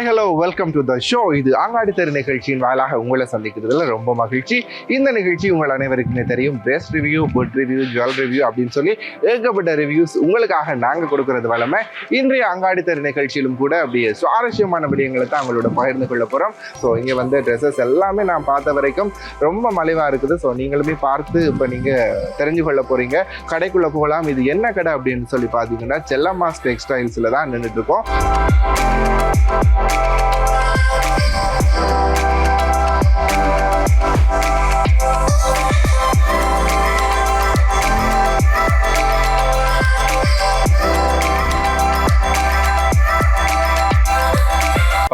Hi hello welcome to the show இது ஆங்காடி தெரு நிகழ்ச்சியின் வாயிலாக உங்களை சந்திக்கிறதுல ரொம்ப மகிழ்ச்சி. இந்த நிகழ்ச்சி உங்கள் அனைவருக்குமே தெரியும். Dress review food review jewel review அப்படின்னு சொல்லி ஏகப்பட்ட ரிவ்யூஸ் உங்களுக்காக நாங்கள் கொடுக்கறது வளமை இன்றைய அங்காடி தெரு நிகழ்ச்சியிலும் கூட அப்படியே சுவாரஸ்யமான விடயங்களை தான் அவங்களோட பகிர்ந்து கொள்ள போகிறோம் ஸோ இங்கே வந்து ட்ரெஸ்ஸஸ் எல்லாமே நான் பார்த்த வரைக்கும் ரொம்ப மலிவாக இருக்குது. ஸோ நீங்களுமே பார்த்து இப்போ நீங்கள் தெரிஞ்சு கொள்ள போகிறீங்க கடைக்குள்ளே போகலாம். இது என்ன கடை அப்படின்னு சொல்லி பார்த்தீங்கன்னா செல்லம்மாஸ் டெக்ஸ்டைல்ஸில் தான் நின்றுட்டுருக்கோம் Thank you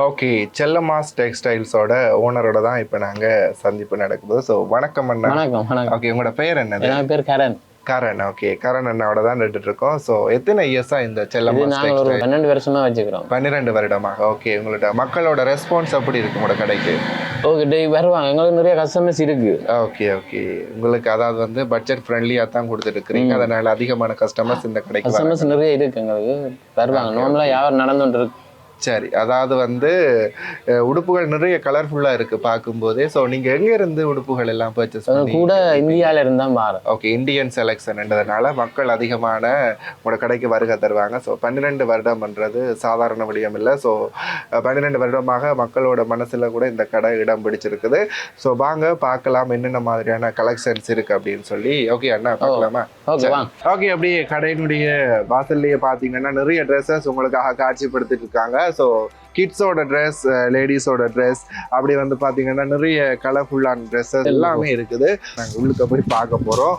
ஓகே செல்லம்மாஸ் டெக்ஸ்டைல்ஸோட ஓனரோட தான் இப்போ நாங்கள் சந்திப்பு நடக்குது. ஸோ வணக்கம் அண்ணா. வணக்கம் ஓகே உங்களோட பேர் என்னது? என் பேர் கரண். கரண் ஓகே கரண் அண்ணாவோட தான் நின்றுட்டு இருக்கோம் ஸோ எத்தனை இயர்ஸா இந்த டெக்ஸ்டைல் பன்னெண்டு வருஷமா வச்சுக்கிறோம். பன்னிரெண்டு வருடமாக ஓகே உங்களோட மக்களோட ரெஸ்பான்ஸ் எப்படி இருக்கு உங்களோட கடைக்கு? ஓகே டே வருவாங்க. எங்களுக்கு நிறைய கஸ்டமர்ஸ் இருக்கு. ஓகே ஓகே உங்களுக்கு அதாவது வந்து பட்ஜெட் ஃப்ரெண்ட்லியாக தான் கொடுத்துருக்குறீங்க அதனால அதிகமான கஸ்டமர்ஸ் இந்த கடைக்கு. கஸ்டமர்ஸ் நிறைய இருக்கு எங்களுக்கு. வருவாங்க. நார்மலாக யார் நடந்துட்டு இருக்கு. சரி அதாவது வந்து உடுப்புகள் நிறைய கலர்ஃபுல்லாக இருக்கு பார்க்கும்போதே. ஸோ நீங்கள் எங்க இருந்து உடுப்புகள் எல்லாம் பர்ச்சேஸ் கூட இந்தியால இருந்தா மாறும். ஓகே இந்தியன் செலெக்ஷன்ன்றதுனால மக்கள் அதிகமான உங்களோட கடைக்கு வருகை தருவாங்க. ஸோ பன்னிரெண்டு வருடம்ன்றது சாதாரண விடயம் இல்லை. ஸோ பன்னிரெண்டு வருடமாக மக்களோட மனசில் கூட இந்த கடை இடம் பிடிச்சிருக்குது. ஸோ வாங்க பார்க்கலாம் என்னென்ன மாதிரியான கலெக்ஷன்ஸ் இருக்கு அப்படின்னு சொல்லி. ஓகே அண்ணா பார்க்கலாமா? ஓகே அப்படியே கடையினுடைய வாசல்லையே பார்த்தீங்கன்னா நிறைய ட்ரெஸ்ஸஸ் உங்களுக்காக காட்சிப்படுத்திட்டு இருக்காங்க. ஸோ கிட்ஸோட ட்ரெஸ் லேடிஸோட ட்ரெஸ் அப்படி வந்து பார்த்தீங்கன்னா நிறைய கலர்ஃபுல்லான ட்ரெஸ்ஸஸ் எல்லாமே இருக்குது. நாங்கள் உள்ளுக்க போய் பார்க்க போகிறோம்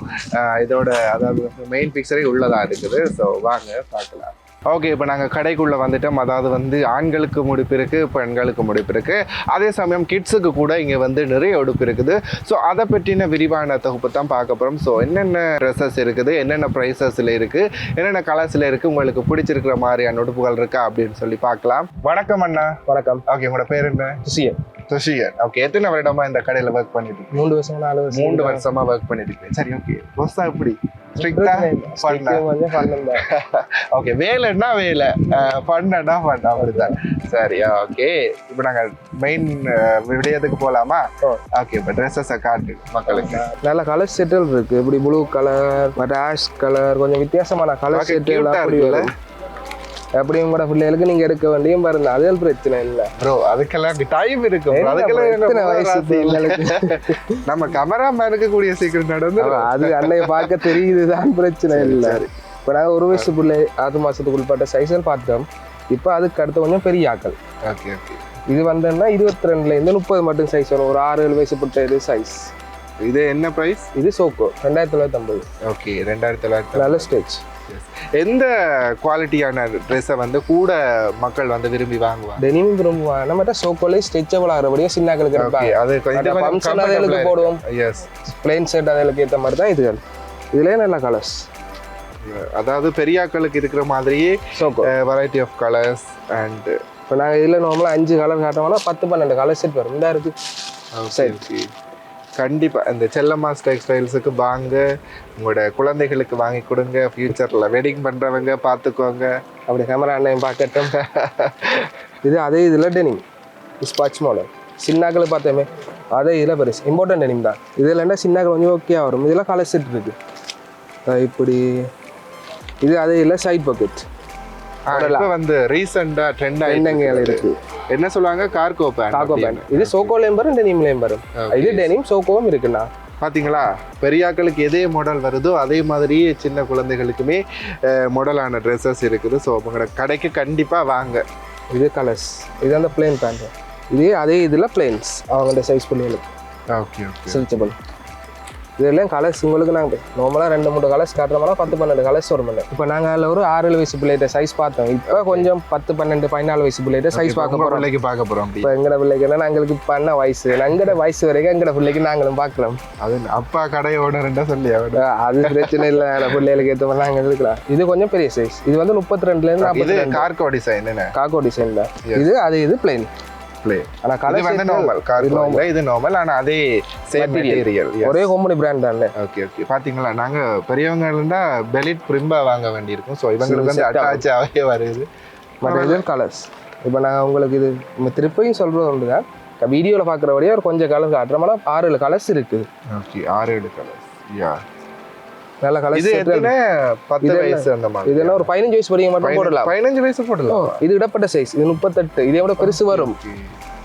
இதோட அதாவது மெயின் பிக்சரே உள்ளதாக இருக்குது. ஸோ வாங்க பார்க்கலாம். ஓகே இப்போ நாங்கள் கடைக்குள்ளே வந்துட்டோம். அதாவது வந்து ஆண்களுக்கு முடிப்பு இருக்குது பெண்களுக்கு முடிப்பு இருக்குது அதே சமயம் கிட்ஸுக்கு கூட இங்கே வந்து நிறைய உடுப்பு இருக்குது. ஸோ அதை பற்றின விரிவான தொகுப்பு தான் பார்க்க போகிறோம் ஸோ என்னென்ன ட்ரெஸ்ஸஸ் இருக்குது என்னென்ன ப்ரைஸஸில் இருக்குது என்னென்ன கலர்ஸில் இருக்குது உங்களுக்கு பிடிச்சிருக்கிற மாதிரியான உடுப்புகள் இருக்கா அப்படின்னு சொல்லி பார்க்கலாம். வணக்கம் அண்ணா. வணக்கம். ஓகே உங்களோட பேர் என்ன? சுசியன் சுஷியன் ஓகே எத்தனை வருடமா இந்த கடையில் ஒர்க் பண்ணிட்டு? மூன்று வருஷம் நாலு வருஷம். மூன்று வருஷமா ஒர்க் பண்ணிட்டு சரி ஓகே பொஸ்ஸா எப்படி? ஸ்ட்ரிக்டா ஓகே வேலைன்னா வேலை. பண்ணனா பண்ண அப்படிதான் சரி ஓகே இப்போ நாங்க மெயின் விடயத்துக்கு போலாமா? ஓ. ஓகே இப்போ ட்ரெஸ்ஸஸை காட்டு மக்களுக்கு. நல்ல கலர் செட்டில் இருக்கு. இப்படி ப்ளூ கலர் ஆஷ் கலர் கொஞ்சம் வித்தியாசமான கலர் செட்டில் cute-ஆ அப்படி கூட பிள்ளைகளுக்கு நீங்க எடுக்க வேண்டியும் பாருங்க. அதில் பிரச்சனை இல்லை. ப்ரோ அதுக்கெல்லாம் டைம் இருக்கு அதுக்கெல்லாம்? நம்ம கேமராமேனுக்கு கூடிய சீக்கிரம் நடந்து அது அன்னைய பார்க்க தெரியுதுதான் பிரச்சனை இல்லை. இப்போ நாங்கள் ஒரு வயசு பிள்ளை ஆறு மாசத்துக்கு உட்பட்ட சைஸில் பார்த்தோம். இப்போ அதுக்கு அடுத்து கொஞ்சம் பெரிய ஆக்கள் ஓகே ஓகே இது வந்தோம்னா இருபத்தி ரெண்டுலேருந்து முப்பது மட்டும் சைஸ் வரும். ஒரு ஆறு ஏழு வயசு பட்ட இது சைஸ் இது என்ன பிரைஸ் இது சோக்கோ ரெண்டாயிரத்தி தொள்ளாயிரத்தி ஐம்பது. ஓகே ரெண்டாயிரத்தி தொள்ளாயிரத்தி நல்ல ஸ்டேஜ் எந்த குவாலிட்டியான ட்ரெஸ்ஸை வந்து கூட மக்கள் வந்து விரும்பி வாங்குவாங்க? டெனிம் விரும்புவாங்க நம்மகிட்ட சோக்கோலே ஸ்ட்ரெச்சபிள் ஆகிறபடியே சின்னாக்களுக்கு இருப்பாங்க. அது function அதுகளுக்கு போடுவோம். எஸ் பிளைன் ஷர்ட் அதுகளுக்கு ஏற்ற மாதிரி தான் இதுகள். இதுலேயே நல்ல கலர்ஸ் அதாவது பெரியாக்களுக்கு இருக்கிற மாதிரியே வெரைட்டி ஆஃப் கலர்ஸ் அண்ட் இப்போ நாங்கள் இதில் நார்மலாக அஞ்சு கலர் காட்டோம்னா பத்து பன்னெண்டு கலர் செட் வரும். இந்த இருக்கு. சரி கண்டிப்பாக இந்த செல்லம்மாஸ் டெக்ஸ்டைல்ஸுக்கு வாங்க. உங்களோட குழந்தைகளுக்கு வாங்கி கொடுங்க. ஃப்யூச்சரில் வெட்டிங் பண்ணுறவங்க பார்த்துக்கோங்க அப்படி கேமரா அண்ணன் பார்க்கட்டும். இது அதே இதில் டெனிம் ஸ்பாட்ச் மாடல் சின்னாக்கள் பார்த்தோமே. அதே இதில் பெருசு. இம்பார்ட்டன்ட் டெனிம் தான். இது இல்லைன்னா சின்னாக்கள் கொஞ்சம் ஓகே வரும். இதெல்லாம் கலர் செட் இருக்கு. இப்படி. இது அதே இல்லை சைட் பாக்கெட் இப்ப வந்து ரீசெண்டா ட்ரெண்ட் ஆயிடுச்சு இருக்கு. என்ன சொல்லுவாங்க? கார்கோ பேண்ட் காக்கோ பேண்ட் இது சோக்கோலையும் வரும் டெனிம்லையும் வரும். இது டெனிம் சோக்கோவும் இருக்குண்ணா. பாத்தீங்களா? பெரியாக்களுக்கு எதே மாடல் வருதோ அதே மாதிரியே சின்ன குழந்தைகளுக்குமே மாடலான ட்ரெஸ்ஸஸ் இருக்குது. ஸோ உங்களோட கடைக்கு கண்டிப்பா வாங்க. இது கலர்ஸ் இது அந்த பிளேன் பேண்ட் இது அதே இதில் பிளேன்ஸ் அவங்கள்ட்ட சைஸ் பிள்ளைகளுக்கு. ஓகே ஓகே இதெல்லாம் கலர்ஸ் உங்களுக்கு நாங்கள் நார்மலாக ரெண்டு மூணு கலர்ஸ் காட்டுறோம்னா பத்து பன்னெண்டு கலர்ஸ் வரும் இப்போ நாங்கள் அதில் ஒரு ஆறு ஏழு வயசு பிள்ளைகிட்ட சைஸ் பார்த்தோம். இப்போ கொஞ்சம் பத்து பன்னெண்டு பதினாலு வயசு பிள்ளைகிட்ட சைஸ் பார்க்க போகிறோம் பிள்ளைக்கு பார்க்க அப்படி. இப்போ எங்கட பிள்ளைக்கு என்ன எங்களுக்கு பண்ண வயசு. எங்கட வயசு வரைக்கும் எங்கட பிள்ளைக்கு நாங்களும் பார்க்குறோம். அது அப்பா கடை ஓனர்ன்றா சொல்லி அது பிரச்சனை இல்லை. பிள்ளைகளுக்கு ஏற்ற மாதிரி நாங்கள் இருக்கலாம். இது கொஞ்சம் பெரிய சைஸ் இது வந்து முப்பத்தி ரெண்டுலேருந்து ரெண்டு. கார்கோ டிசைன் காக்கோ டிசைன் தான். இது அது இது பிளைன் பிளே ஆனால் இது கலர் வந்து நார்மல் கார்கோ இல்ல இது நார்மல் ஆனா அதே சேம் மெட்டீரியல் ஒரே கம்பெனி பிராண்ட் தானே? ஓகே ஓகே பாத்தீங்களா? நாங்க பெரியவங்க இருந்தா பெலிட் பிரிம்பா வாங்க வேண்டியிருக்கும். ஸோ இவங்களுக்கு வந்து set ஆகும். அட்டாச் ஆகவே வருது. இது கலர்ஸ் இப்போ நான் உங்களுக்கு இது திருப்பியும் சொல்கிறது ஒன்று தான். வீடியோவில் பார்க்குறபடியே ஒரு கொஞ்சம் கலர் காட்டுறோம்னா ஆறு ஏழு கலர்ஸ் இருக்குது. ஓகே ஆறு ஏழு கலர்ஸ் யா நல்ல கலர்ஸ் இது எத்தனை? பத்து? வயசு அந்த மாதிரி. இதெல்லாம் ஒரு பதினஞ்சு வயசு படிக்க மட்டும் போடலாம் பதினஞ்சு வயசு போடலாம் இது இடப்பட்ட சைஸ் இது முப்பத்தெட்டு. இதே விட பெருசு வரும்.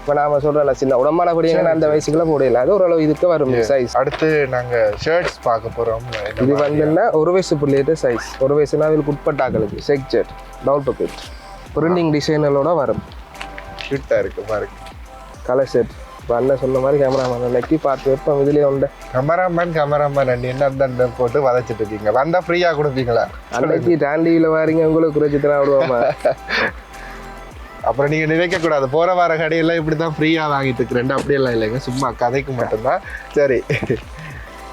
இப்போ நாம சொல்கிறேன் சின்ன உடம்பான படிங்க அந்த வயசுக்குள்ள போடல அது ஓரளவு இதுக்கு வரும் சைஸ் அடுத்து நாங்க ஷர்ட்ஸ் பார்க்க போறோம். இது வந்துன்னா ஒரு வயசு பிள்ளைகிட்ட சைஸ் ஒரு வயசுனா அதுக்கு உட்பட்டாக்களுக்கு செக்ஜெட் டவுன் பாக்கெட் பிரிண்டிங் டிசைனலோட வரும். ஷிட்டா இருக்கு பாருங்க. கலர் செட் இப்போ அண்ணன் சொன்ன மாதிரி கேமராமேன் லக்கி பார்த்து வைப்போம் இதுலேயே உண்டு. கமராமேன் கமராமேன் ரெண்டு என்ன போட்டு வதச்சிட்டு இருக்கீங்க? வந்தா ஃப்ரீயா கொடுப்பீங்களா? அன்னைக்கு டாண்டியில் வாரீங்க உங்களுக்கு குறைச்சி தான் விடுவோமா? அப்புறம் நீங்க நினைக்க கூடாது. போற வார கடையெல்லாம் இப்படிதான் ஃப்ரீயா வாங்கிட்டு இருக்கிறேன் அப்படியெல்லாம் இல்லைங்க. சும்மா கதைக்கு மட்டும்தான். சரி.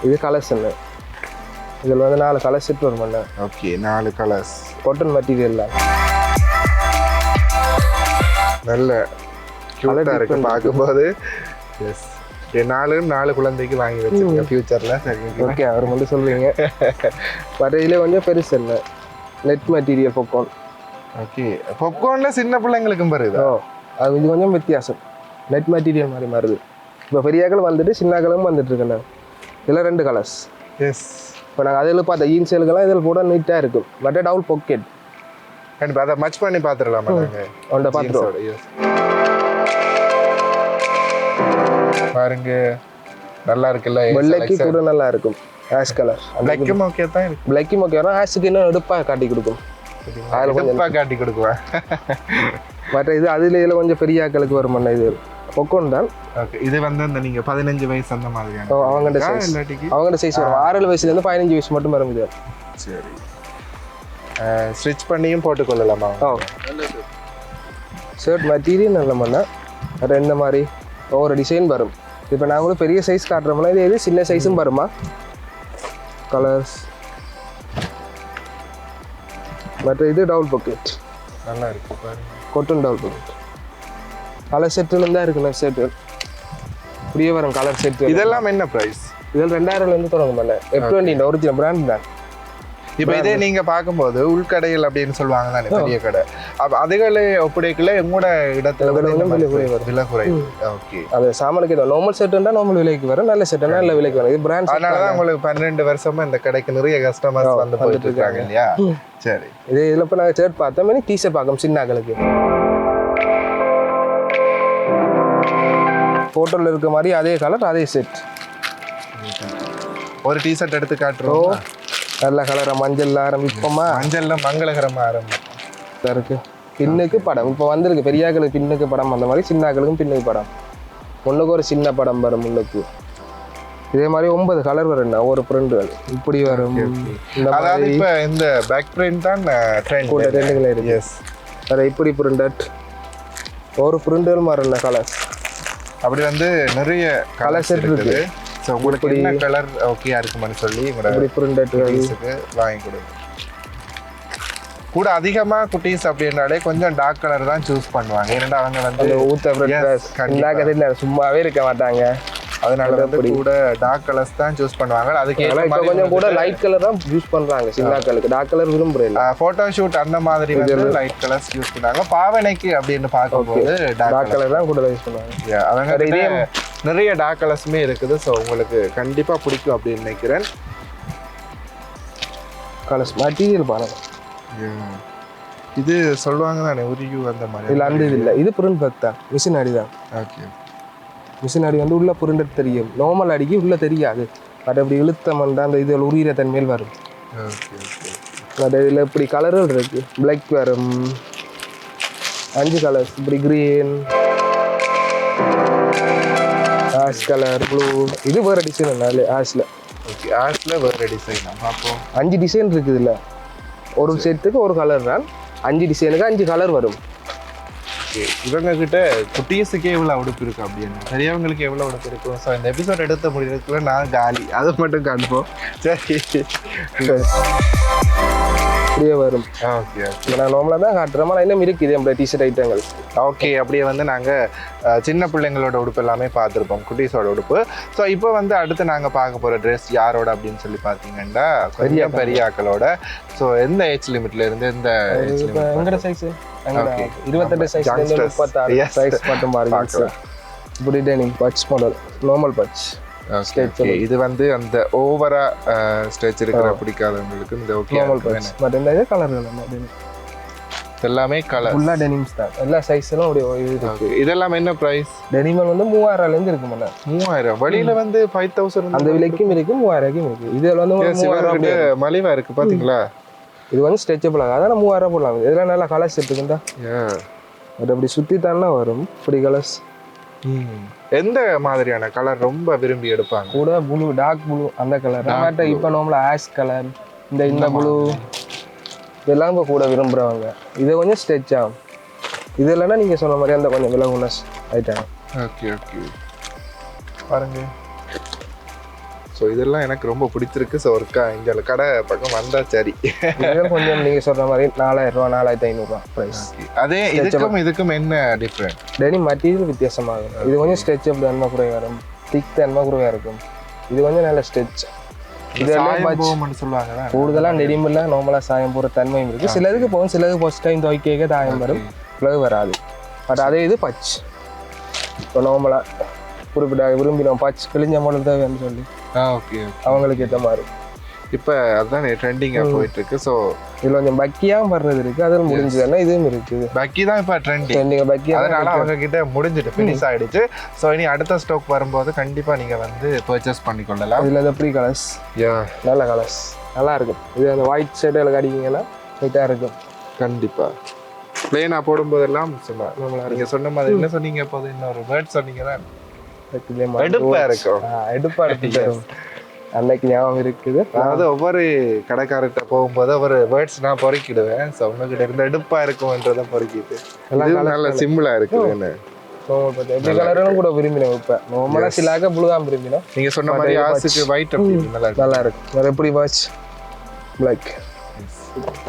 இது கலர்ஸ் என்ன? இதில் வந்து நாலு கலர் செட் வரும் அண்ணன் ஓகே நாலு கலர்ஸ் காட்டன் மெட்டீரியல் நல்ல கியூட்டா இருக்கு different. பார்க்கும்போது. எஸ் நாலு நாலு குழந்தைக்கு வாங்கி வச்சிருக்கேன் ஃபியூச்சர்ல சரி ஓகே அவர் மட்டும் சொல்றீங்க. பட் இதில் கொஞ்சம் பெருசு என்ன? நெட் மெட்டீரியல் பொக்கோன் ஓகே பொப்கார்ன்ல சின்ன பிள்ளைங்களுக்கும் வருது அது இது கொஞ்சம் வித்தியாசம். நெட் மெட்டீரியல் மாதிரி மாறுது. இப்போ பெரியாக்கள் வந்துட்டு சின்னாக்களும் வந்துட்டு இருக்குண்ணே. இதில் ரெண்டு கலர்ஸ் எஸ் இப்போ நாங்கள் அதில் பார்த்த ஈன்சேலுக்கெல்லாம் இதில் போட நீட்டாக இருக்கும். பட் டவுல் பொக்கெட் கண்டிப்பா அதை மச் பண்ணி பாத்துடலாமா நாங்க? அவன்கிட்ட பார்த்துருவோம். பாருங்க. நல்லா இருக்குல்ல வெள்ளைக்கு கூட நல்லா இருக்கும் ஆஷ் கலர் பிளாக்கும் ஓகே தான் இருக்கு. பிளாக்கும் ஓகே வரும் ஆஷுக்கு இன்னும் எடுப்பாக காட்டி கொடுக்கும். அதுல கொஞ்சம் காட்டி கொடுக்குவேன். மற்ற இது அதில் இதில் கொஞ்சம் பெரிய ஆக்களுக்கு வரும் இது. பொக்கோன் தான். ஓகே இது வந்து அந்த நீங்க பதினஞ்சு வயசு அந்த மாதிரியான அவங்கள்ட்ட இருக்கா? size. இல்லாட்டிக்கு? அவங்களோட சைஸ் வரும். ஆறு வயசுலேருந்து பதினஞ்சு வயசு மட்டும் வரும் இது. சரி. ஸ்டிச் பண்ணியும் போட்டுக்கொள்ளலாமா? ஓ. ஷர்ட் மெட்டீரியல் நல்ல மண்ணா? அது இந்த மாதிரி. ஒவ்வொரு டிசைன் வரும். இப்போ நான் கூட பெரிய சைஸ் காட்டுறோம்னா இது எது? சின்ன சைஸும் வருமா கலர்ஸ் மற்ற இது டவுல் பாக்கெட் நல்லா இருக்கு பாருங்க. கொட்டன் டவுல் பாக்கெட் கலர் செட்டுல தான் இருக்குண்ணா செட்டு இப்படியே வரும் கலர் செட்டு இதெல்லாம் என்ன பிரைஸ் இதில் ரெண்டாயிரம்லேருந்து தொடங்கும் பண்ண எஃப் டுவெண்ட்டி ஒரிஜினல் பிராண்ட் தான். இப்போ இதே நீங்க பார்க்கும்போது உள்கடைகள் அப்படின்னு சொல்லுவாங்க தானே பெரிய கடை. அப்ப அதுகளை ஒப்படைக்கல எங்கூட இடத்துல விலை குறைவு ஓகே. அது சாமானுக்கு இது நார்மல் செட்டுன்னா நார்மல் விலைக்கு வரும். நல்ல செட்டுனா நல்ல விலைக்கு வரும். இது பிராண்ட் அதனாலதான் உங்களுக்கு பன்னெண்டு வருஷமா இந்த கடைக்கு நிறைய கஸ்டமர்ஸ் வந்து போயிட்டு இருக்காங்க இல்லையா? சரி. இது இதில் இப்போ நாங்கள் ஷர்ட் பார்த்தோம். இனி டிஷர்ட் பார்க்கணும் சின்னாக்களுக்கு. ஃபோட்டோவில் இருக்க மாதிரி அதே கலர் அதே செட் ஒரு டிஷர்ட் எடுத்து காட்டுறோம். நல்ல கலரை மஞ்சள் ஆரம்பிப்போமா மஞ்சள்ல மங்களகரமா ஆரம்பிக்கும் இருக்கு. பின்னுக்கு படம். இப்போ வந்திருக்கு. பெரியாக்களுக்கு பின்னுக்கு படம் அந்த மாதிரி சின்னாக்களுக்கும் பின்னுக்கு படம். முன்னுக்கு ஒரு சின்ன படம் வரும் முன்னுக்கு இதே மாதிரி ஒன்பது கலர் வரும் ஒரு பிரிண்டுகள் இப்படி வரும். அதாவது இப்ப இந்த பேக் பிரிண்ட் தான் கூட ரெண்டுகள் இருக்கு. எஸ் வேற இப்படி பிரிண்டட் ஒரு பிரிண்டுகள் மாறும் கலர் அப்படி வந்து நிறைய கலர்ஸ். இருக்குது. ஸோ உங்களுக்கு என்ன கலர் ஓகேயா இருக்குமான்னு சொல்லி உங்களோட வாங்கி கொடுங்க. கூட அதிகமா குட்டீஸ் அப்படின்னாலே கொஞ்சம் டார்க் கலர் தான் சூஸ் பண்ணுவாங்க. ஏன்னா அவங்க வந்து ஊத்த சும்மாவே இருக்க மாட்டாங்க. அதனால வந்து கூட டார்க் கலர்ஸ் தான் சூஸ் பண்ணுவாங்க. அதுக்கு இப்போ கொஞ்சம் கூட லைட் கலர் தான் யூஸ் பண்றாங்க சின்னாக்களுக்கு டார்க் கலர் விரும்புறேன் போட்டோ ஷூட் அந்த மாதிரி வந்து லைட் கலர்ஸ் யூஸ் பண்ணாங்க பாவனைக்கு அப்படின்னு பார்க்கும்போது டார்க் கலர் தான் கூட யூஸ் பண்ணுவாங்க. கிட்ட நிறைய டார்க் கலர்ஸுமே இருக்குது. ஸோ உங்களுக்கு கண்டிப்பா பிடிக்கும் அப்படின்னு நினைக்கிறேன். கலர்ஸ் மெட்டீரியல் பாருங்க. இது சொல்லுவாங்க தானே உரியு அந்த மாதிரி. இதுல அந்த இது இல்லை. இது பிரிண்ட் பக் தான். மிஷின் அடி தான் ஓகே மிஷின் அடி வந்து உள்ள பிரிண்டட் தெரியும். நார்மல் அடிக்கு உள்ள தெரியாது. பட் அப்படி இழுத்தமண்டா அந்த இது உரியிற தன்மையில் வரும். ஓகே ஓகே அது இதில் இப்படி கலர்கள் இருக்கு. பிளாக் வரும். அஞ்சு கலர்ஸ் இப்படி கிரீன் ஆஷ் கலர் ப்ளூ இது வேறு டிசைன் நாலு ஆஷில் ஓகே ஆர்ட்ல வேற டிசைன் பார்ப்போம் அஞ்சு டிசைன் இருக்குது இதில் ஒரு செட்டுக்கு ஒரு கலர் தான். அஞ்சு டிசைனுக்கு அஞ்சு கலர் வரும். ஓகே இவங்க கிட்ட குட்டீஸுக்கே எவ்வளோ உடுப்பு இருக்கு அப்படின்னு பெரியவங்களுக்கு எவ்வளோ உடுப்பு இருக்கும் ஸோ இந்த எபிசோட் எடுத்த முடியறதுக்குள்ள நான் காலி. அதை மட்டும் காண்போம். சரி. வரும். ஓகே ஓகே நான் நார்மலாக தான் காட்டுறேன் ஆனால் இன்னும் இருக்குது நம்மளோட டிஷர்ட் ஐட்டங்கள் ஓகே அப்படியே வந்து நாங்கள் சின்ன பிள்ளைங்களோட உடுப்பு எல்லாமே பார்த்துருப்போம். குட்டீஸோட உடுப்பு. ஸோ இப்போ வந்து அடுத்து நாங்கள் பார்க்க போகிற ட்ரெஸ் யாரோட அப்படின்னு சொல்லி பார்த்தீங்கன்னா கொஞ்சம் பெரிய ஆக்களோட ஸோ எந்த ஏஜ் லிமிட்ல இருந்து எந்த சைஸ் Okay. இருபத்தெட்டு சைஸ். முப்பத்தாறு மட்டும் பாருங்க. இப்படி denim patch model normal patch இது வந்து அந்த ஓவரா ஸ்ட்ரெச் இருக்கிற பிடிக்காதவங்களுக்கு இந்த ஓகே நார்மல் பட்ச் பட் இந்த இது கலர் எல்லாமே கலர் ஃபுல்லாக டெனிம்ஸ் தான் எல்லா சைஸ்லாம் இருக்கு இதெல்லாம் என்ன பிரைஸ் டெனிமல் வந்து மூவாயிரம்லேருந்து இருக்கு மேடம் மூவாயிரம் வெளியில வந்து ஃபைவ் தௌசண்ட் அந்த விலைக்கும் இருக்கு மூவாயிரம் இருக்கு இதில் வந்து அப்படி. மலிவா இருக்கு பாத்தீங்களா இது வந்து ஸ்ட்ரெச்சபிள் ஆகும் அதான் மூவாயிரம் போடலாம். இதெல்லாம் நல்லா கலர்ஸ் இருக்குந்தா Yeah. அது அப்படி சுற்றி தானே வரும். இப்படி கலர்ஸ். எந்த மாதிரியான கலர் ரொம்ப விரும்பி எடுப்பாங்க? கூட ப்ளூ டார்க் ப்ளூ அந்த கலர் பட் இப்போ நார்மலாக ஆஷ் கலர் இந்த இந்த ப்ளூ இதெல்லாம் இப்போ கூட விரும்புகிறவங்க இது கொஞ்சம் ஸ்ட்ரெச் ஆகும். இது இல்லைன்னா நீங்கள் சொன்ன மாதிரி அந்த கொஞ்சம் விலகுனஸ் ஆயிட்டாங்க ஓகே ஓகே பாருங்க. ஸோ இதெல்லாம் எனக்கு ரொம்ப பிடிச்சிருக்கு. ஸோ ஒருக்கா இங்கே கடை பக்கம் வந்தா சரி. கொஞ்சம் நீங்கள் சொல்கிற மாதிரி நாலாயிரம் ரூபா நாலாயிரத்தி ஐநூறுரூவா ப்ரைஸ் அதே இதுக்கும் இதுக்கும் என்ன டிஃப்ரெண்ட் டெனி மெட்டீரியல் வித்தியாசமாகும். இது கொஞ்சம் ஸ்ட்ரெச்சபிள் தன்மை குறைவாக இருக்கும். திக் தன்மை குறைவாக இருக்கும். இது கொஞ்சம் நல்ல ஸ்ட்ரெச் இதெல்லாம் சொல்லுவாங்க கூடுதலாக நெடிமில்ல நார்மலாக சாயம் போகிற தன்மையும் இருக்குது சிலதுக்கு போகும் சிலதுக்கு ஃபர்ஸ்ட் டைம் துவைக்க தாயம் வரும். பிளவு வராது. பட் அதே இது பச். இப்போ நார்மலாக குறிப்பிட்ட விரும்பினோம். பச் கிழிஞ்ச மாடல் தேவைன்னு சொல்லி. ஆ ஓகே அவங்களுக்கு ஏற்ற மாதிரி. இப்போ அதுதான் ட்ரெண்டிங்காக போயிட்டு இருக்கு ஸோ இதில் கொஞ்சம் பக்கியாகவும் வர்றது இருக்குது அதில் முடிஞ்சதுன்னா இதுவும் இருக்குது. பக்கி தான் இப்போ ட்ரெண்டிங் ட்ரெண்டிங் பக்கியாக அதனால அவங்க கிட்ட முடிஞ்சிட்டு ஃபினிஷ் ஆயிடுச்சு. ஸோ இனி அடுத்த ஸ்டாக் வரும்போது கண்டிப்பா நீங்க வந்து பர்ச்சேஸ் பண்ணிக்கொள்ளலாம். இதில் இந்த ப்ரீ கலர்ஸ் யா நல்ல கலர்ஸ் நல்லா இருக்கும் இது அந்த ஒயிட் ஷர்ட்டில் கடிக்கிங்கன்னா நீட்டாக இருக்கும். கண்டிப்பா. பிளேனா போடும்போதெல்லாம் சும்மா நல்லா நீங்க சொன்ன மாதிரி என்ன சொன்னீங்க? இப்போ இன்னொரு வேர்ட் சொன்னீங்க தான் எடுப்பா இருக்கும். எடுப்பா எடுத்து அன்னைக்கு ஞாபகம் இருக்குது. அதாவது ஒவ்வொரு கடைக்காரர்கிட்ட போகும்போது ஒரு வேர்ட்ஸ் நான் பொறுக்கிடுவேன். ஸோ உங்ககிட்ட இருந்த எடுப்பா இருக்கும்ன்றதை பொறுக்கிட்டு. எல்லாம் நல்ல சிம்பிளா இருக்குதுன்னு எப்படி கலரும் கூட விரும்பினேன் இப்போ. நார்மலாக சிலாக்க ப்ளூ தான் விரும்பினேன். நீங்க சொன்ன மாதிரி ஆசுக்கு ஒயிட் நல்லா இருக்கு. நல்லா இருக்கு. வேறு எப்படி வாட்ச் பிளாக்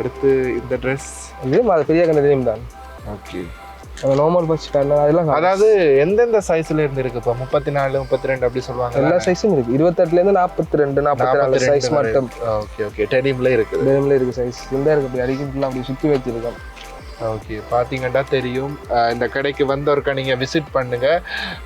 அடுத்து இந்த ட்ரெஸ் இது அது பெரிய தெரியும் தான் ஓகே நார்மல் வாட்ச் கண்ணு அதெல்லாம் அதாவது எந்தெந்த சைஸ்ல இருந்து இருக்கு இப்போ? முப்பத்தி நாலு முப்பத்தி ரெண்டு அப்படி சொல்லுவாங்க எல்லா சைஸும் இருக்கு. இருபத்தெட்டுலேருந்து நாற்பத்தி ரெண்டு நாற்பத்தி நாலு சைஸ் மட்டும். Okay okay. டெனிம்ல இருக்குது. டெனிமில் இருக்கு சைஸ் இந்த இருக்கு அப்படி அடிக்கிட்டு அப்படி சுற்றி வச்சிருக்கோம். ஓகே பார்த்தீங்கன்னா தெரியும். இந்த கடைக்கு வந்து ஒருக்கா நீங்கள் விசிட் பண்ணுங்க.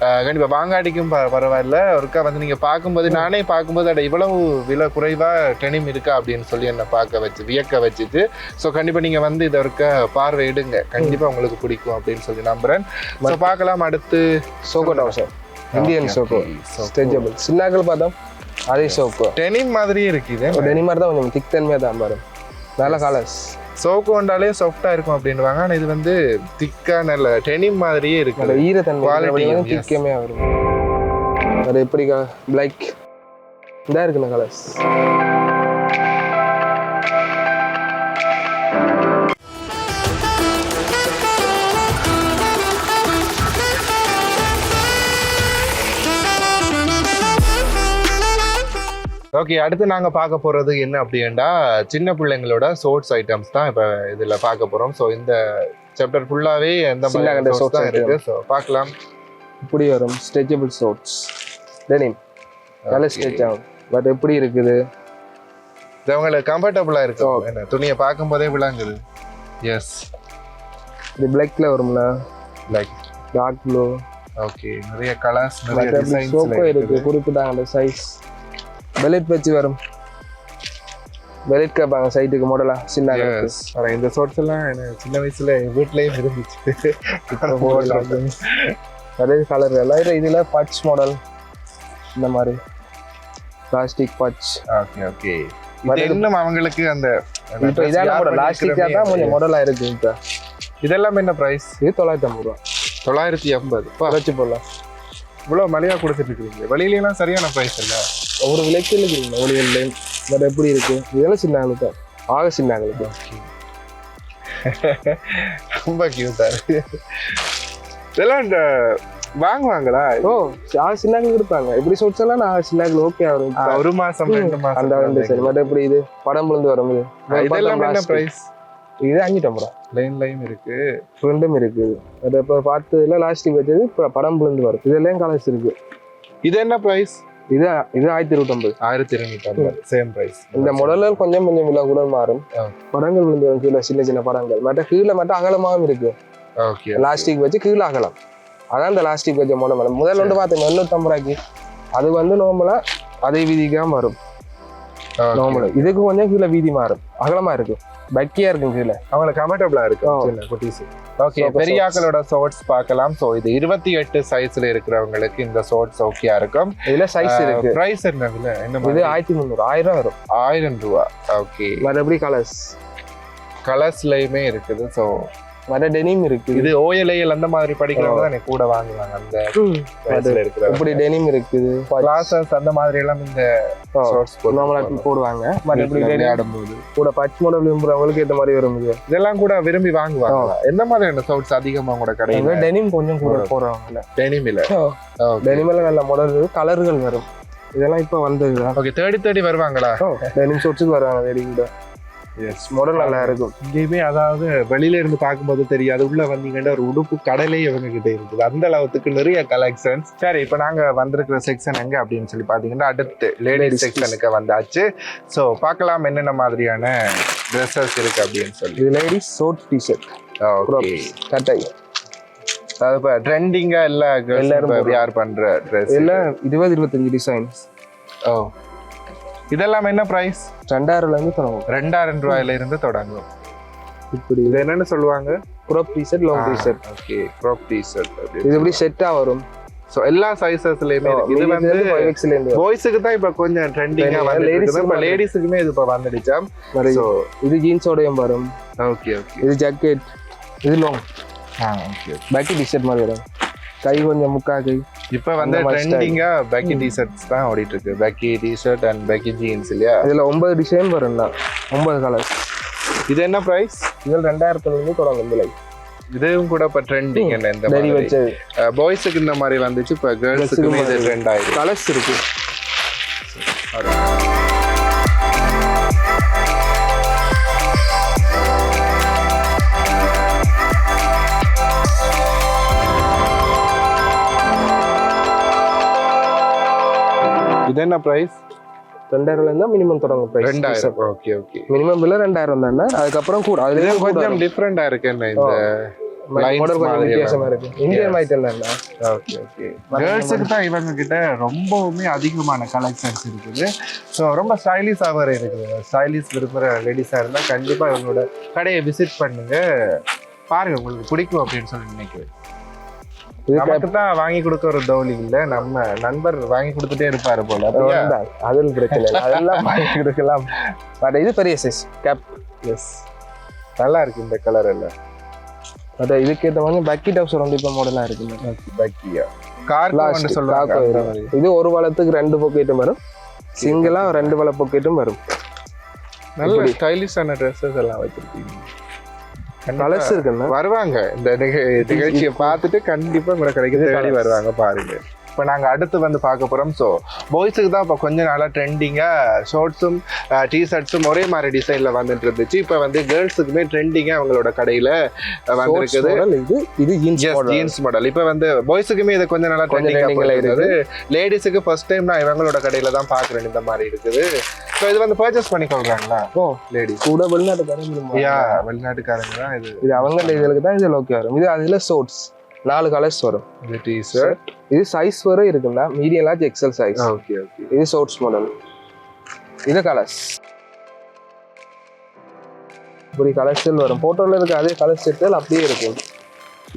அஹ் கண்டிப்பா வாங்காடிக்கும் ப பரவாயில்ல. ஒருக்கா வந்து நீங்கள் பார்க்கும்போது நானே பார்க்கும்போது அட இவ்வளவு விலை குறைவாக டெனிம் இருக்கா அப்படின்னு சொல்லி என்னை பார்க்க வச்சு வியக்க வச்சுது. ஸோ கண்டிப்பாக நீங்கள் வந்து இதை ஒருக்கா பார்வையிடுங்க கண்டிப்பாக உங்களுக்கு பிடிக்கும் அப்படின்னு சொல்லி நம்புறேன். ஸோ பார்க்கலாம் அடுத்து. சோக்கோ டவுசர் இந்தியன் சோக்கோ ஸ்ட்ரெச்சபிள் சின்னாக்கள் பார்த்தோம். அதே சோக்கோ டெனிம் மாதிரியே இருக்குது. டெனி மாதிரி தான் கொஞ்சம் திக் தன்மையாக தான் பாரு நல்ல கலர்ஸ் சோக்கு கொண்டாலே சாஃப்டாக இருக்கும் அப்படின்வாங்க ஆனால் இது வந்து திக்கா நல்ல டெனிம் மாதிரியே அந்த இருக்குது ஈரத்தன்மை yes. திக்கமே வரும் அது எப்படி பிளாக் இதாக இருக்குண்ணா கலர்ஸ் ஓகே அடுத்து நாங்க பார்க்க போறது என்ன அப்படின்னா சின்ன பிள்ளைங்களோட சோர்ட்ஸ் ஐட்டம்ஸ் தான் இப்ப இதுல பார்க்க போறோம். ஸோ இந்த சாப்டர் ஃபுல்லாவே எந்த மாதிரி shorts தான் இருக்கு? ஸோ பார்க்கலாம். இப்படி வரும். ஸ்ட்ரெச்சபிள் ஷோட்ஸ் டெனிம் நல்ல ஸ்ட்ரெச் ஆகும். பட் எப்படி இருக்குது? இது அவங்களுக்கு கம்ஃபர்டபுளா இருக்கும் என்ன துணியை பார்க்கும் போதே விளங்குது. எஸ் இது பிளாக்ல வரும்னா லைக் டார்க் ப்ளூ ஓகே நிறைய கலர்ஸ் நிறைய டிசைன்ஸ் இருக்கு. குறிப்பிட்டாங்க சைஸ் பெலட் வச்சு வரும். பெலட் கேட்பாங்க சைட்டுக்கு மாடலா சின்ன எஸ் இந்த ஷார்ட்ஸ் எல்லாம் எனக்கு சின்ன வயசுல வீட்லயும் இருந்துச்சு. நிறைய கலர் எல்லாம் இது இதுல பட்ச் மாடல் இந்த மாதிரி. பிளாஸ்டிக் பட்ச் ஓகே ஓகே இன்னும் அவங்களுக்கு அந்த இப்போ மாடல் லாஸ்டிக்காக தான் கொஞ்சம் மாடலா இருக்கு இப்போ. இதெல்லாம் என்ன பிரைஸ் இது தொள்ளாயிரத்தி ஐம்பது ரூபா. தொள்ளாயிரத்தி எண்பது. குறைச்சி போடலாம். இவ்வளவு மலிவா கொடுத்துட்டு இருக்கீங்க வெளியிலாம் சரியான பிரைஸ் இல்ல. ஒரு விலைக்கு ஒரு விலை பட் எப்படி இருக்கு? இதெல்லாம் சின்ன ஆளுக்கு ஆக சின்ன ஆளுக்கு ரொம்ப கியூட்டா இருக்கு. இதெல்லாம் இந்த வாங்குவாங்களா? ஓ ஆக சின்ன ஆளுக்கு இருப்பாங்க இப்படி சொல்லிச்செல்லாம் நான் சின்ன ஆளுக்கு ஓகே வரும் ஒரு மாசம் ரெண்டு மாசம் அந்த வந்து சரி பட் எப்படி இது? படம் விழுந்து வரும் இது. இதெல்லாம் என்ன. பிரைஸ் இது அஞ்சிட்டோம் ரூபா லைன் லைன் இருக்கு. ரெண்டும் இருக்குது அது இப்போ பார்த்ததுல லாஸ்டிக் வச்சது படம் விழுந்து வரும். இதெல்லாம் கலர்ஸ் இருக்கு. இது என்ன பிரைஸ் இது இது ஆயிரத்தி இருபத்தொம்பது ஆயிரத்தி இருநூத்தி ஐம்பது. சேம் பிரைஸ் இந்த மாடல்ல கொஞ்சம் கொஞ்சம் விலை கூட மாறும். படங்கள் விழுந்து வரும் கீழே சின்ன சின்ன படங்கள். மற்ற கீழே மட்டும் அகலமாகவும் இருக்கு. ஓகே லாஸ்டிக் வச்சு கீழே ஆகலாம் அதான் இந்த லாஸ்டிக் வச்ச மாடல் முதல்ல வந்து பார்த்தீங்க எண்ணூற்றம்பது ரூபாய்க்கு. அது வந்து நார்மலா அதே வீதிக்காம வரும். நார்மலா இதுக்கு கொஞ்சம் கீழே வீதி மாறும். அகலமா இருக்கும் பக்கியா இருக்கும் கீழே. அவங்களுக்கு கம்ஃபர்டபுளா இருக்கு. குட்டீஸ் ஓகே Super பெரியாக்களோட ஷார்ட்ஸ் பார்க்கலாம். ஸோ இது இருபத்தி எட்டு சைஸ்ல இருக்கிறவங்களுக்கு இந்த ஷார்ட்ஸ் ஓகே இருக்கும். இதுல சைஸ் இருக்கு. பிரைஸ் என்ன என்ன இது ஆயிரத்தி முந்நூறு ஆயிரம் வரும். ஆயிரம் ரூபா. ஓகே மறுபடி கலர்ஸ் கலர்ஸ்லயுமே இருக்குது. ஸோ மற்ற டெனிம் இருக்கு. இது ஓஎல்ஐஎல் அந்த மாதிரி படிக்கிறவங்க தான் கூட வாங்குவாங்க அந்த வயசுல இருக்கிறவங்க இப்படி டெனிம் இருக்குது கிளாஸஸ் அந்த மாதிரி எல்லாம் இந்த நார்மலா போடுவாங்க. மற்றபடி denim? விளையாடும்போது கூட பச் மாடல் விரும்புறவங்களுக்கு ஏற்ற மாதிரி வரும் இது இதெல்லாம் கூட விரும்பி வாங்குவாங்க. எந்த மாதிரியான ஷார்ட்ஸ் அதிகமா கூட கடையில? டெனிம் கொஞ்சம் கூட போடுறாங்கல்ல. டெனிமில டெனிமில் நல்ல மாடல் கலர்கள் வரும். இதெல்லாம் இப்போ வந்ததுதான். ஓகே தேடி தேடி வருவாங்களா? டெனிம் ஷோட்ஸுக்கு வருவாங்க வெரி கூட. எஸ் மாடல் நல்லா இருக்கும் இங்கேயுமே அதாவது வெளியில இருந்து பார்க்கும்போது தெரியாது. உள்ள வந்தீங்கன்னா ஒரு உடுப்பு கடலே இவங்க கிட்ட இருக்குது. அந்த அளவுக்கு நிறைய கலெக்ஷன்ஸ் சரி இப்போ நாங்க வந்திருக்கிற செக்ஷன் எங்க அப்படின்னு சொல்லி பாத்தீங்கன்னா அடுத்து லேடிஸ் செக்ஷனுக்கு வந்தாச்சு. ஸோ பார்க்கலாம் என்னென்ன மாதிரியான ட்ரெஸ்ஸஸ் இருக்கு அப்படின்னு சொல்லி. இது லேடிஸ் ஷோர்ட் டிஷர்ட் ஓகே கட்டை. அதாவது இப்போ ட்ரெண்டிங்கா எல்லா எல்லாரும். யார் பண்ற ட்ரெஸ் இதில் இருபது இருபத்தஞ்சு டிசைன்ஸ் ஓ. இதெல்லாம் என்ன பிரைஸ் ரெண்டாயிரம்லேருந்து தொடங்கும் ரெண்டாயிரம் ரூபாயில இருந்து தொடங்கும் இப்படி. இது என்னன்னு சொல்லுவாங்க? Crop T-shirt long T-shirt okay crop T-shirt இது இப்படி செட்டாக வரும்? ஸோ எல்லா சைசஸ்லயுமே இது வந்து பாய்ஸுக்கு தான் இப்ப கொஞ்சம் ட்ரெண்டிங்கா Trending. வந்து Ladies இப்போ க்கும் லேடிஸுக்குமே இது இப்போ வந்துடுச்சா. ஸோ இது ஜீன்ஸோடையும் வரும். ஓகே ஓகே இது ஜாக்கெட் இது லாங் ஆ ஓகே பேக்கி டிஷர்ட் மாதிரி வரும். கை கொஞ்சம் முக்கா கை. இப்போ வந்து அந்த மாதிரி style. ட்ரெண்டிங்கா பேக்கி டிஷர்ட்ஸ் தான் ஓடிட்டு இருக்கு baggy T-shirt and baggy jeans இல்லையா? இதில் ஒன்பது டிசைன் வரும்ல ஒன்பது கலர்ஸ் இது என்ன பிரைஸ் இதில் ரெண்டாயிரத்துலேருந்து தொடங்கும் விலை. இதுவும் கூட இப்போ ட்ரெண்டிங் என்ன இந்த மாதிரி? பாய்ஸுக்கு இந்த மாதிரி வந்துச்சு. இப்போ கேர்ள்ஸுக்குமே இது. ட்ரெண்ட் ஆயிடுச்சு. கலர்ஸ் இருக்கு. என்ன பிரைஸ் ரெண்டாயிரம்லேருந்து மினிமம் தொடங்கும் ப்ரைஸ் ரெண்டாயிரம். ஓகே ஓகே மினிமம் பில்ல ரெண்டாயிரம் தானே அதுக்கப்புறம் கூட அதுல கொஞ்சம் டிஃப்ரெண்டா இருக்கு என்ன இந்த lines மாடல் கொஞ்சம் மாதிரி வித்தியாசமா இருக்கு. இந்தியன் ஐட்டம் தானே ஓகே ஓகே கேர்ள்ஸுக்கு தான் இவங்க கிட்ட ரொம்பவுமே அதிகமான கலெக்ஷன்ஸ் இருக்குது. ஸோ ரொம்ப ஸ்டைலிஷாக வேறு இருக்குது. ஸ்டைலிஷ் விரும்புகிற லேடிஸாக இருந்தால் கண்டிப்பாக இவங்களோட கடையை விசிட் பண்ணுங்க. பாருங்க உங்களுக்கு பிடிக்கும் அப்படின்னு சொல்லி நினைக்கிறேன். நமக்கு தான் வாங்கி கொடுக்க ஒரு தோழி இல்ல நம்ம நண்பர் வாங்கி கொடுத்துட்டே இருப்பாரு போல அதில் பிரச்சனை இல்லை அதெல்லாம் வாங்கி கொடுக்கலாம். பட் இது பெரிய சைஸ் கேப் எஸ் நல்லா இருக்கு இந்த கலர் எல்லாம். பட் இதுக்கேற்ற மாதிரி பக்கி டப்ஸ் வந்து இப்போ மாடலாக இருக்கு. பக்கியா ஒன்று சொல்லுவாங்க. இது. ஒரு வளத்துக்கு ரெண்டு பொக்கெட்டும் வரும். சிங்கிளா ரெண்டு வள பொக்கெட்டும் வரும். நல்ல ஸ்டைலிஷான ட்ரெஸ்ஸஸ் எல்லாம் வச்சிருக்கீங்க. கலர்ஸ் இருக்குண்ணா வருவாங்க. இந்த நிக- நிகழ்ச்சியை பார்த்துட்டு கண்டிப்பா உங்களை கடைக்கு தேடி. வருவாங்க பாருங்க. இப்போ நாங்கள் அடுத்து வந்து பார்க்க போகிறோம் ஸோ பாய்ஸுக்கு தான் இப்போ கொஞ்ச நாளாக ட்ரெண்டிங்காக ஷார்ட்ஸும் டிஷர்ட்ஸும் ஒரே மாதிரி டிசைனில் வந்துட்டு இருந்துச்சு. இப்போ வந்து கேர்ள்ஸுக்குமே ட்ரெண்டிங்காக அவங்களோட கடையில் வந்திருக்குது. இது இது ஜீன்ஸ் மாடல் இப்போ வந்து பாய்ஸுக்குமே இது கொஞ்ச நாளாக ட்ரெண்டிங்காக இருந்தது. லேடிஸுக்கு ஃபர்ஸ்ட் டைம் நான் இவங்களோட கடையில் தான் பார்க்குறேன் இந்த மாதிரி இருக்குது. ஸோ இது வந்து பர்ச்சேஸ் பண்ணி கொள்றாங்களா ஓ லேடிஸ் கூட வெளிநாட்டுக்காரங்க யா வெளிநாட்டுக்காரங்க தான் இது. இது அவங்க இதுகளுக்கு தான் இது ஓகே வரும். இது அதுல ஷோர்ட்ஸ் நாலு கலர்ஸ் வரும். இது டிஷர்ட் இது சைஸ் வரை இருக்குல்ல medium large XL size okay okay இது ஷோர்ட்ஸ் மாடல் இது கலர்ஸ் இப்படி கலர்ஸ் வரும். போட்டோல இருக்க அதே கலர் செட்டில் அப்படியே இருக்கும்.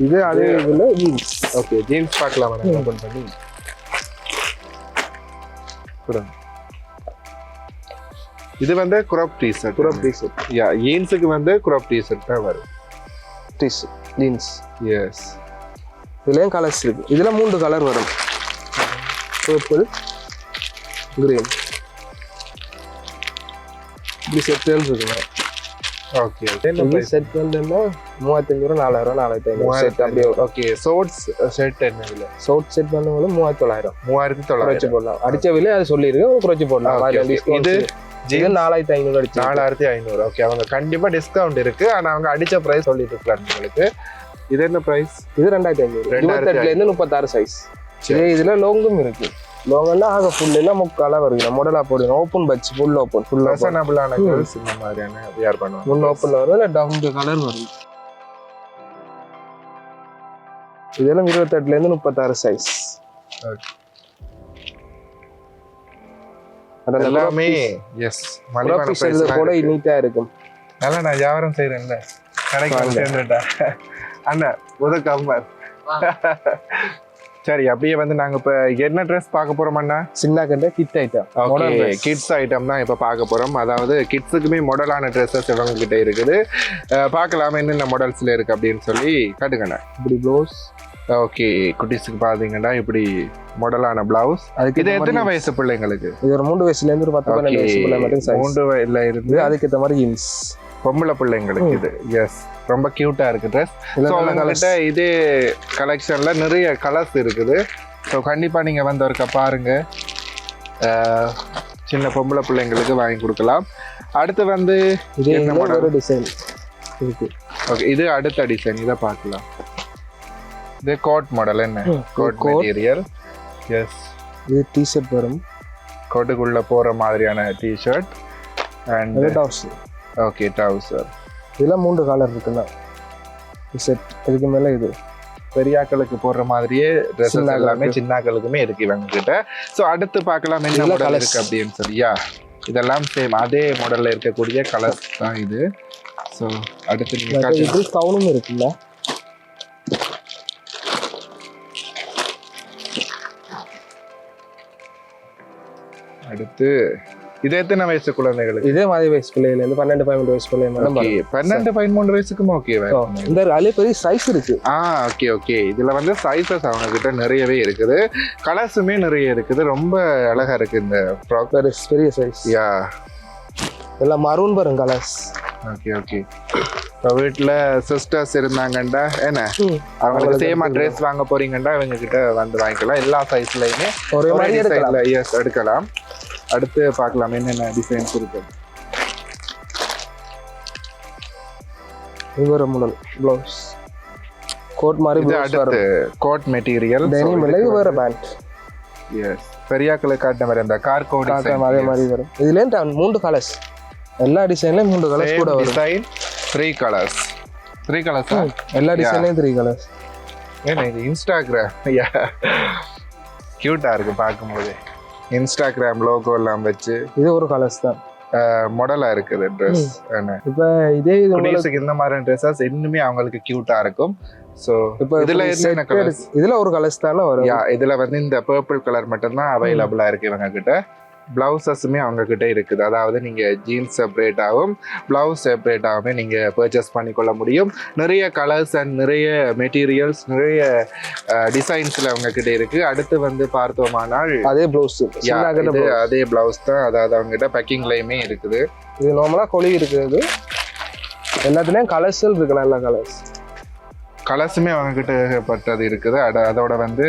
இது அதே இதுல ஜீன்ஸ் ஓகே ஜீன்ஸ் பார்க்கலாம் வேணா ஓப்பன் பண்ணி. கொடுங்க இது வந்து crop t shirt crop t shirt யா ஜீன்ஸுக்கு வந்து குராப் டீஷர்ட் தான் வரும். டிஷ் ஜீன்ஸ் எஸ் இதுலயும் கலர்ஸ் இருக்கு. இதுல மூன்று கலர் வரும். பர்பிள் கிரீன் இப்படி செட்டுகள் இருக்குங்க ஓகே ஓகே செட் வந்து ரூபா நாலாயிரம் நாலாயிரத்தி ஐநூறு. செட் அப்படியே ஓகே சோட்ஸ் ஷர்ட் என்ன ஷோர்ட் செட் பண்ணும்போது மூவாயிரத்தி தொள்ளாயிரம். மூவாயிரத்தி தொள்ளாயிரம். போடலாம். அடிச்ச விலை அது சொல்லியிருக்கு குறைச்சு போடலாம். இது. இது நாலாயிரத்தி ஐநூறு நாலாயிரத்தி ஐநூறு. ஓகே அவங்க கண்டிப்பா டிஸ்கவுண்ட் இருக்கு. ஆனா அவங்க அடிச்ச பிரைஸ் சொல்லிட்டு இருக்காங்க உங்களுக்கு. இது என்ன பிரைஸ் இது ரெண்டாயிரத்தி ஐநூறு. இருபத்தெட்டுல இருந்து முப்பத்தாறு சைஸ் சரி. இதே இதுல லோங்கும் இருக்கு. லோங்கன்னா ஆக ஃபுல் எல்லாம் முக்காலா வருது. மாடலா போடுங்க open patch full open full ஃபேஷனபிளான girls இந்த மாதிரியான வியர் பண்ணுவாங்க. முன் ஓப்பன்ல வரும் இல்ல டவுன் கலர் வரும் இதெல்லாம் இருபத்தெட்டுலேருந்து முப்பத்தாறு சைஸ் எல்லாமே எஸ் மலிவான கூட நீட்டாக இருக்கும். நல்லா நான் வியாபாரம் செய்யறேன்ல கடைக்கு வந்து சேர்ந்துட்டா அண்ணா முத கம்மர் சரி அப்படியே வந்து நாங்க இப்ப என்ன ட்ரெஸ் பார்க்க போறோம் அண்ணா? சின்ன கண்ட kid item okay kids item தான் இப்போ பார்க்க போறோம். அதாவது கிட்ஸுக்குமே மாடலான ட்ரெஸ்ஸஸ் இவங்க கிட்ட இருக்குது பார்க்கலாம் என்னென்ன மாடல்ஸ்ல இருக்கு அப்படின்னு சொல்லி. காட்டுங்கண்ணா. இப்படி ப்ளவுஸ் ஓகே குட்டீஸுக்கு பாத்தீங்கன்னா இப்படி மாடலான பிளவுஸ் அதுக்கு இது எத்தனை வயசு பிள்ளைங்களுக்கு? இது ஒரு மூணு வயசுலேருந்து ஒரு பத்து மூன்று வயதுல இருந்து இது அதுக்கு ஏற்ற மாதிரி ஜீன்ஸ் பொம்பளை பிள்ளைங்களுக்கு இது. எஸ் ரொம்ப கியூட்டா இருக்கு ட்ரெஸ் ஸோ அவங்ககிட்ட இதே கலெக்ஷன்ல நிறைய கலர்ஸ் இருக்குது. ஸோ கண்டிப்பா நீங்க வந்து ஒருக்கா பாருங்க. அஹ், சின்ன பொம்பளை பிள்ளைங்களுக்கு வாங்கி கொடுக்கலாம். அடுத்து வந்து இதே? ஒரு டிசைன் ஓகே இது அடுத்த டிசைன் இதை பார்க்கலாம். இது கோட் மாடல் என்ன? கோட். மெட்டீரியல் எஸ் இது டிஷர்ட் வரும் கோட்டுக்குள்ள போற மாதிரியான டிஷர்ட் அண்ட் ஓகே டவுசர் இதெல்லாம் மூன்று காலர் இருக்குண்ணா. டிஷர்ட் இதுக்கு மேலே இது. பெரியாக்களுக்கு போடுற மாதிரியே ட்ரெஸ்ஸஸ் சின்னாக்களுக்கு. எல்லாமே சின்னாக்களுக்குமே இருக்கு இவங்க கிட்ட. ஸோ அடுத்து பார்க்கலாம் என்ன மாடல். இருக்கு அப்படின்னு சொல்லியா இதெல்லாம் சேம் அதே மாடல்ல இருக்கக்கூடிய கலர்ஸ் தான் இது. ஸோ அடுத்து நீங்க மற்ற காட்டுங்க. இது கவுனும் இருக்குல்ல? அடுத்து இது எத்தனை வயசு குழந்தைகளுக்கு? இதே மாதிரி வயசு பிள்ளையிலேருந்து பன்னெண்டு பதிமூணு வயசு பிள்ளைங்க பன்னெண்டு பதிமூணு வயசுக்குமே ஓகே இந்த அதிலே பெரிய சைஸ் இருக்கு. ஆ ஓகே ஓகே இதுல வந்து சைஸஸ் அவங்க கிட்ட நிறையவே இருக்குது. கலர்ஸுமே நிறைய இருக்குது. ரொம்ப அழகா இருக்கு இந்த ஃப்ராக் பெரிய சைஸ் யா எல்லாம் மரூன் வரும் கலர்ஸ் ஓகே ஓகே இப்போ வீட்டில் சிஸ்டர்ஸ் இருந்தாங்கண்டா என்ன? அவங்களுக்கு அவங்களுக்கு சேமா ட்ரெஸ் வாங்க போறீங்கண்டா இவங்க கிட்ட வந்து வாங்கிக்கலாம். எல்லா சைஸ்லயுமே ஒரே மாதிரி எடுக்கலாம். எஸ் எடுக்கலாம். அடுத்து பார்க்கலாம் என்னென்ன டிசைன்ஸ் இருக்கு. இது ஒரு ப்ளவுஸ் கோட் மாதிரி அடுத்து கோட் மெட்டீரியல் டெனிம் இல்லை இது வேற பேண்ட் எஸ் பெரியாக்களுக்கு காட்டின மாதிரி அந்த கார் கோட் அதே மாதிரி வரும். இதுலேருந்து மூன்று கலர்ஸ் எல்லா டிசைன்லயும் மூன்று கலர்ஸ் கூட வரும். Design three colours three colours எல்லா டிசைன்லயும் த்ரீ கலர்ஸ் ஏன்னா இது இன்ஸ்டாகிராம் கியூட்டா இருக்கு பார்க்கும்போது. இன்ஸ்டாகிராம் லோகோ எல்லாம் வச்சு இது ஒரு கலர்ஸ் தான். மாடலா இருக்குது ட்ரெஸ் இப்போ இதே இது இந்த மாதிரி ட்ரெஸ்ஸஸ் இன்னுமே அவங்களுக்கு கியூட்டா இருக்கும். ஸோ இப்போ இதுல set கலர்ஸ். இதுல ஒரு கலர்ஸ் தானே வரும். இதுல வந்து இந்த பர்பிள் கலர் மட்டும்தான் அவைலபிளா இருக்கு இவங்க கிட்ட. பிளவுசஸுமே அவங்க கிட்ட இருக்குது. அதாவது நீங்க ஜீன்ஸ் செப்பரேட்டாகவும் பிளவுஸ் செப்பரேட்டாகவுமே நீங்க பர்ச்சேஸ் பண்ணிக்கொள்ள முடியும். நிறைய கலர்ஸ் அண்ட் நிறைய மெட்டீரியல்ஸ் நிறைய டிசைன்ஸ்ல அவங்க கிட்ட இருக்கு. அடுத்து வந்து பார்த்தோமானால் அதே ப்ளவுஸ் அதே பிளவுஸ் தான். அதாவது அவங்க கிட்ட பேக்கிங்லயுமே இருக்குது. இது நார்மலா கொலி இருக்குது எல்லாத்துலயும் கலர்ஸ் இருக்கு நல்ல கலர்ஸ் கலர்ஸுமே அவங்க கிட்ட ஏகப்பட்டது இருக்குது. அட அதோட வந்து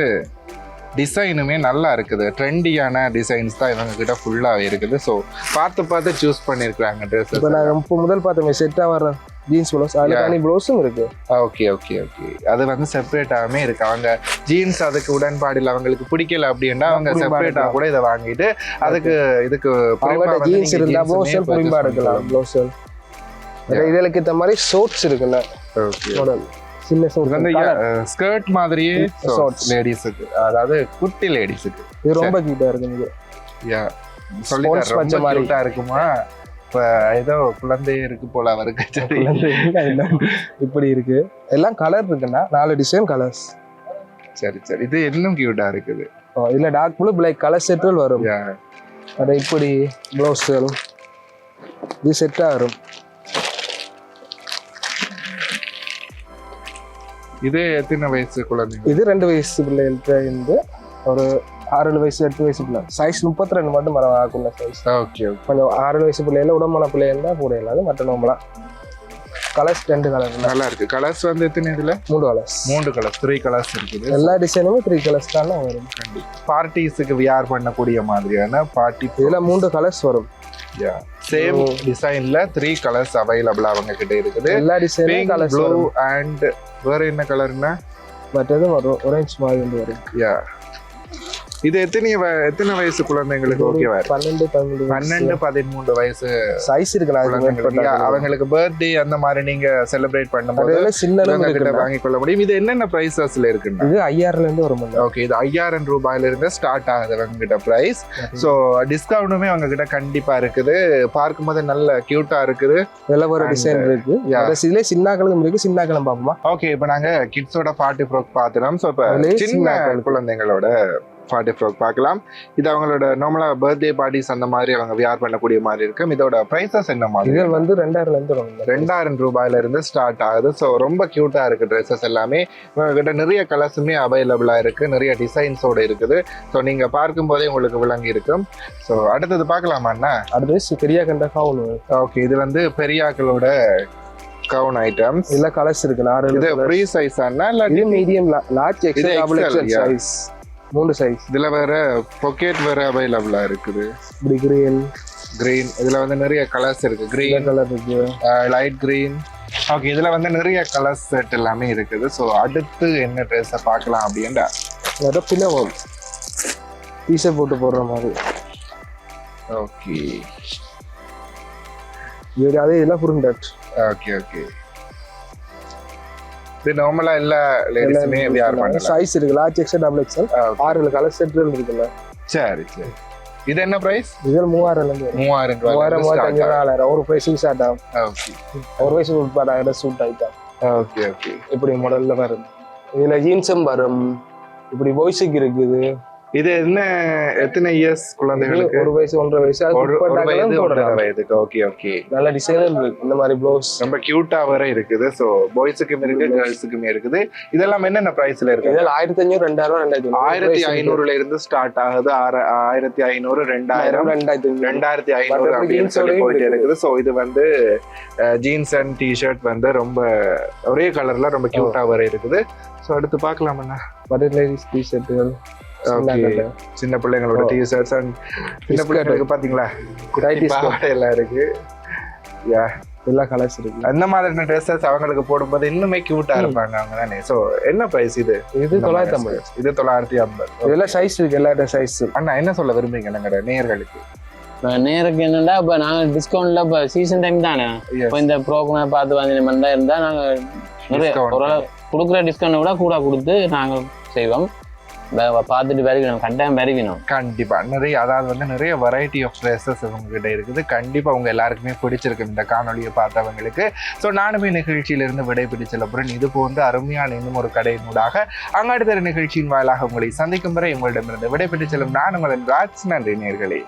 டிசைனுமே நல்லா இருக்குது. ட்ரெண்டியான டிசைன்ஸ் தான் இவங்க கிட்ட ஃபுல்லாக இருக்குது. ஸோ பார்த்து பார்த்து சூஸ் பண்ணியிருக்கிறாங்க இப்போ ட்ரெஸ்ஸஸ் நாங்கள் இப்போ முதல் பார்த்தோமே செட்டாக வர ஜீன்ஸ் ப்ளவுஸ் அதில். தனி ப்ளவுஸும் இருக்கு. ஓகே ஓகே ஓகே அது வந்து செப்பரேட்டாகவே இருக்கு. அவங்க ஜீன்ஸ் அதுக்கு உடன்பாடு இல்லை அவங்களுக்கு பிடிக்கல அப்படின்னா அவங்க புரியும்பா செப்பரேட்டாக. கூட இதை வாங்கிட்டு அதுக்கு இதுக்கு புரியும்பா ஜீன்ஸ் நீங்க இருந்தா jeans-உமே ப்ளவுஸும் purchase புரிம்பா எடுக்கலாம் பண்ணிக்கலாம். ப்ளவுஸும் இதுகளுக்கு ஏற்ற மாதிரி ஷோர்ட்ஸ் இருக்குண்ணா Okay. சின்ன ஷோர்ட்ஸ் ஸ்கர்ட் மாதிரியே Shorts. லேடிஸுக்கு அதாவது குட்டி லேடிஸுக்கு இது ரொம்ப கியூட்டாக இருக்கு இது யா பச்சை ரொம்ப மாதிரி. கியூட்டா இருக்குமா? இப்ப ஏதோ குழந்தையே இருக்கு போல அவருக்கு. இப்படி இருக்கு. எல்லாம் கலர் இருக்குண்ணா நாலு டிசைன் கலர்ஸ் சரி சரி. இது இன்னும் கியூட்டா இருக்குது. இதுல டார்க் ப்ளூ பிளாக் கலர் செட்டுகள் வரும். அது இப்படி ப்ளவுஸ்கள் இது செட்டாக வரும். இது எத்தனை வயசு குழந்தைங்க? இது ரெண்டு வயசு பிள்ளைகள்கிட்ட இருந்து ஒரு ஆறு வயசு எட்டு வயசு பிள்ளை. சைஸ் முப்பத்தி ரெண்டு மட்டும் மரம் ஆக்குள்ள சைஸ் ஓகே கொஞ்சம் ஆறு வயசு பிள்ளைகள உடம்புல பிள்ளைகள் தான் கூட இல்லாது மற்ற நோம்பலாம் கலர்ஸ் ரெண்டு கலர் நல்லா இருக்கு. கலர்ஸ் வந்து எத்தனை இதுல? மூணு கலர்ஸ் மூணு கலர்ஸ் த்ரீ கலர்ஸ் இருக்குது. எல்லா டிசைனுமே த்ரீ கலர்ஸ் தான் வரும். பார்ட்டிஸுக்கு வியர் பண்ணக்கூடிய மாதிரியான பார்ட்டி இதுல மூன்று கலர்ஸ் வரும். சேம் டிசைன்ல த்ரீ கலர்ஸ் அவைலபிள் அவங்க கிட்ட இருக்குது. எல்லா டிசைனும் கலர்ஸ் ப்ளூ அண்ட் வேற என்ன கலர்னா மற்றது வரும் ஒரேஞ்ச் மாதிரி வந்து வரும். யா இது எத்தனை எத்தனை வயசு குழந்தைங்களுக்கு ஓகேவா பன்னெண்டு பதிமூணு பன்னெண்டு பதிமூன்று வயசு சைஸ் Yeah, அவங்களுக்கு பர்த்டே அந்த மாதிரி நீங்க செலிப்ரேட் பண்ணும்போது இவங்க கிட்ட வாங்கிக் கொள்ள முடியும். இது என்னென்ன பிரைசஸ்ல இருக்குன்னா இது ஐயாயிரம்ல இருந்து வரும் ஓகே இது ஐயாயிரம் ரூபாயில இருந்து ஸ்டார்ட் ஆகுது அவங்க கிட்ட பிரைஸ் ஸோ டிஸ்கவுண்ட்டுமே அவங்க கிட்ட கண்டிப்பா இருக்குது. பார்க்கும்போது நல்ல கியூட்டா இருக்குது. இதெல்லாம் ஒரு டிசைன் இருக்கு. இதுல சின்னாக்களும் இருக்கு சின்னாக்களும் பார்ப்போமா? ஓகே இப்போ நாங்க கிட்ஸோட பார்ட்டி ஃப்ராக் பார்த்துட்டோம் ஸோ இப்போ சின்ன சின்ன குழந்தைங்களோட பார்ட்டி ஃப்ராக் பார்க்கலாம். இது அவங்களோட நார்மலா பர்த்டே பார்ட்டிஸ் அந்த மாதிரி அவங்க வியர் பண்ணக்கூடிய மாதிரி இருக்கும். இதோட ப்ரைஸஸ் என்ன மாதிரி? இது வந்து ரெண்டாயிரம்ல இருந்து வரும் ரெண்டாயிரம் ரூபாயில இருந்து ஸ்டார்ட் ஆகுது. ஸோ ரொம்ப கியூட்டா இருக்கு ட்ரெஸ்ஸஸ் எல்லாமே. உங்ககிட்ட நிறைய கலர்ஸுமே அவைலபிளா இருக்கு. நிறைய டிசைன்ஸோட இருக்குது. ஸோ நீங்க பார்க்கும்போதே உங்களுக்கு விளங்கி இருக்கும். ஸோ அடுத்தது பார்க்கலாமாண்ணா அடுத்து சி- பெரிய கண்ட கவுன் ஓகே இது வந்து பெரியாக்களோட கவுன் ஐட்டம்ஸ் இதுல கலர்ஸ் இருக்கு. ஆறு இது ஃப்ரீ சைஸ் இல்ல மீடியம் லார்ஜ் yeah. சைஸ் மூணு சைஸ் இதுல வேற பொக்கெட் வேற அவைலபிளா இருக்குது. இப்படி கிரீன் கிரீன் இதுல வந்து நிறைய கலர்ஸ் இருக்கு. இந்த கிரீன் கலர் இருக்கு. லைட் கிரீன் ஓகே இதுல வந்து நிறைய கலர்ஸ் செட் எல்லாமே இருக்குது. ஸோ அடுத்து என்ன ட்ரெஸ்ஸை பார்க்கலாம் அப்படின்டா வேற பின்னவம் டீஷர்ட் போட்டு போடுற மாதிரி. ஓகே அதே இதெல்லாம் புரிண்டட் ஓகே ஓகே இது நார்மலா எல்லா லேடிஸுமே வியர் பண்ணலாம் சைஸ் இருக்கு லார்ஜ் எக்ஸல் டபுள் Okay. ஆறு கலர் செட்கள் இருக்குல்ல. சரி சரி. இது என்ன பிரைஸ் இதில் மூவாயிரம் மூவாயிரம் மூவாயிரம் மூவாயிரத்தஞ்சு ரூபாய் நாலாயிரம் ஒரு வயசுக்கு ஸ்டார்ட் ஆகும். ஓகே ஒரு வயசுக்கு உட்பாடாயிரம் சூட் ஐட்டம் ஓகே ஓகே இப்படி மாடல்ல வரும் இதுல ஜீன்ஸும் வரும் இப்படி பாய்ஸுக்கு இருக்குது. இது என்ன எத்தனை இயர்ஸ் குழந்தைகளுக்கு? ஒரு வயசு ஒன்றரை வயசு அது வயதுக்கு ஓகே ஓகே நல்ல டிசைனும் இருக்கு. இந்த மாதிரி ப்ளவுஸ் ரொம்ப கியூட்டா வர இருக்குது. ஸோ பாய்ஸுக்கும் இருக்கு கேர்ள்ஸுக்குமே இருக்குது. இதெல்லாம் என்னென்ன பிரைஸ்ல இருக்கு? இதில் ஆயிரத்தி அஞ்சூறு ரெண்டாயிரம் ரெண்டாயிரத்தி ஆயிரத்தி ஐநூறுல இருந்து ஸ்டார்ட் ஆகுது. ஆயிரத்தி ஐநூறு ரெண்டாயிரம். ரெண்டாயிரத்தி ரெண்டாயிரத்தி ஐநூறு அப்படின்னு சொல்லி போயிட்டு இருக்குது. ஸோ இது வந்து ஜீன்ஸ் அண்ட் டிஷர்ட் வந்து ரொம்ப ஒரே கலர்ல ரொம்ப கியூட்டா வர இருக்குது. ஸோ அடுத்து பார்க்கலாமண்ணா. பட்டர் லேடிஸ் டிஷர்ட்டுகள் சின்ன பிள்ளைங்களோட Oh. டிஷர்ட்ஸ் அண்ட் சின்ன. பிள்ளைங்களுக்கு பாத்தீங்களா? skirt. பாவாடை எல்லாம் இருக்கு. யா எல்லா கலர்ஸ் இருக்கு. அந்த மாதிரியான ட்ரெஸ்ஸஸ் அவங்களுக்கு போடும்போது இன்னுமே கியூட்டா. இருப்பாங்க அவங்க தானே. ஸோ என்ன பிரைஸ் இது? இது தொள்ளாயிரத்தி ஐம்பது. இது தொள்ளாயிரத்தி ஐம்பது. இதெல்லாம் சைஸ் இருக்கு எல்லா சைஸ் அண்ணா என்ன சொல்ல விரும்புறீங்க நாங்க நேயர்களுக்கு. இப்போ நேருக்கு என்னன்னா இப்போ நாங்கள் டிஸ்கவுண்ட்ல இப்போ சீசன் டைம் தானே. இப்போ இந்த ப்ரோக்ராம் பார்த்து வந்து இந்த மாதிரி இருந்தால் நாங்கள். ஒரு கொடுக்குற டிஸ்கவுண்ட் விட கூட கொடுத்து நாங்கள் செய்வோம். பார்த்துட்டு வரைக்கணும் கட்டாயம் வரைக்கணும் கண்டிப்பா. நிறைய அதாவது வந்து நிறைய வெரைட்டி ஆஃப் ட்ரெஸ்ஸஸ் உங்ககிட்ட இருக்குது. கண்டிப்பா உங்க எல்லாருக்குமே பிடிச்சிருக்கும் இந்த காணொலியை பார்த்தவங்களுக்கு. ஸோ நானுமே நிகழ்ச்சியிலிருந்து விடைபெற்று செல்லப்புறேன் இது போன்ற அருமையான இன்னும் ஒரு கடையினூடாக அங்காடுதர நிகழ்ச்சியின் வாயிலாக உங்களை சந்திக்கும் வரை உங்களிடமிருந்து விடைபெற்று செல்லும் நான் உங்களின் ராஜ் நன்றி நேர்களே.